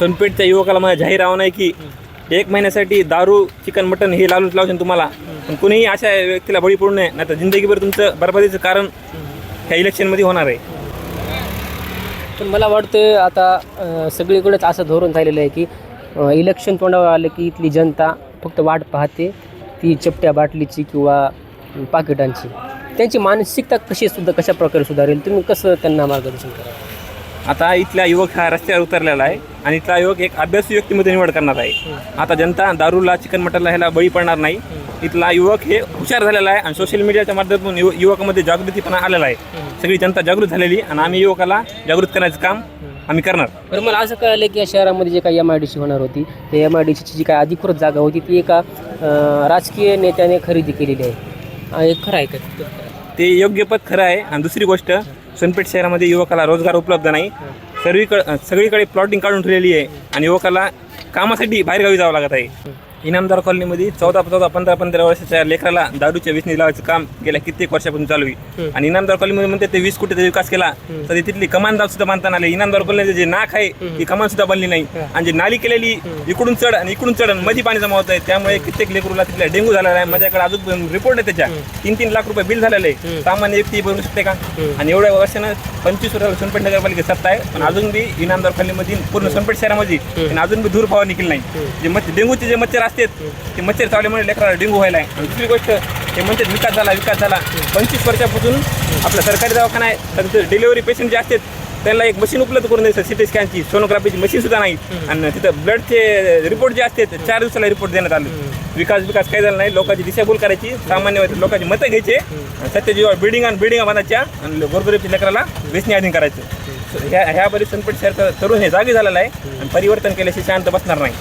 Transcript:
सोनपेठच्या युवकाला मला जाहीर आव्हान आहे की एक महिन्यासाठी दारू चिकन मटन हे लालूच लावशन तुम्हाला. पण कुणीही अशा व्यक्तीला बळी पडू नये नाही तर जिंदगीभर तुमचं बरबादीचं कारण ह्या इलेक्शनमध्ये होणार आहे. पण मला वाटतं आता सगळीकडेच असं धोरण झालेलं आहे की इलेक्शन तोंडावर आलं की इथली जनता फक्त वाट पाहते ती चपट्या बाटलीची किंवा पाकिटांची. त्यांची मानसिकता कशी सुद्धा कशा प्रकारे सुधारेल तुम्ही कसं त्यांना मार्गदर्शन करा आता इथला युवक हा रस्त्यावर उतरलेला आहे आणि इथला युवक एक अभ्यासू व्यक्तीमध्ये निवड करणार आहे. आता जनता दारूला चिकन मटनला ह्याला बळी पडणार नाही. इथला युवक हे हुशार झालेला आहे आणि सोशल मीडियाच्या माध्यमातून यु युवकामध्ये जागृतीपणा आलेला आहे. सगळी जनता जागृत झालेली आणि आम्ही युवकाला जागृत करण्याचं काम आम्ही करणार. बरं मला असं कळलं की या शहरामध्ये जे काही एम आय डी सी होणार होती ते एम आय डी सीची जी काही अधिकृत जागा होती ती एका राजकीय नेत्याने खरेदी केलेली आहे. हे खरं आहे का? ते योग्य पद खरं आहे. आणि दुसरी गोष्ट सोनपेठ शहरामध्ये युवकाला रोजगार उपलब्ध नाही. सर्वीकडे सगळीकडे प्लॉटिंग काढून ठेवलेली आहे. आणि युवकाला कामासाठी बाहेरगावी जावं लागत आहे. इनामदार कॉलनीमध्ये चौदा चौदा पंधरा पंधरा वर्षाच्या लेकराला दारूच्या व्यसनी लावायचं काम गेल्या कित्येक वर्षापासून चालू आहे. आणि इनामदार कॉलनीमध्ये म्हणते ते वीस कोटीचा विकास केला तर तिथली कमानदार सुद्धा बांधताना आले. इनामदार कॉलनीचे जे नाक आहे ती कमान सुद्धा बनली नाही. आणि जी नाली केलेली इकडून चढ आणि इकडून चढमध्ये पाणी जमा होत आहे. त्यामुळे कित्येक लेकरूला तिथल्या डेंग्यू झालेला आहे. माझ्याकडे अजून रिपोर्ट आहे त्याच्या. तीन तीन लाख रुपये बिल झालेलं आहे. सामान्य व्यक्ती भरू शकते का? आणि एवढ्या वर्षानं पंचवीस वर्षाला सोनपेठ नगरपालिका सत्ता आहे. पण अजून बी इनामदार कॉलनीमध्ये पूर्ण सोनपेठ शहरामध्ये आणि अजून बी धूर फवारणी केली नाही. जे मच्छ डेंग्यूचे जे मच्छर असतात ते मच्छर चावल्यामुळे लेकराला डेंगू व्हायला आहे. आणि दुसरी गोष्ट ते म्हणतात विकास झाला विकास झाला. पंचवीस वर्षापासून आपला सरकारी दवाखाना आहे. तर डिलिव्हरी पेशंट जे असतात त्यांना एक मशीन उपलब्ध करून द्यायचं सिटी स्कॅनची सोनोग्राफीची मशीन सुद्धा नाही. आणि तिथं ब्लडचे रिपोर्ट जे असतात चार दिवसाला रिपोर्ट देण्यात आले. विकास विकास काही झाला नाही. लोकांची दिशाभूल करायची. सामान्य लोकांची मतं घ्यायचे. आणि सत्यजीवा बिल्डिंग आणि बिल्डिंग बांधायच्या आणि गोरगरीबच्या लेकराला वेचणी अधीन करायचं ह्या ह्या बरीच संकट शहर तरुण हे जागी झालेला आहे. आणि परिवर्तन केल्याशी शांत बसणार नाही.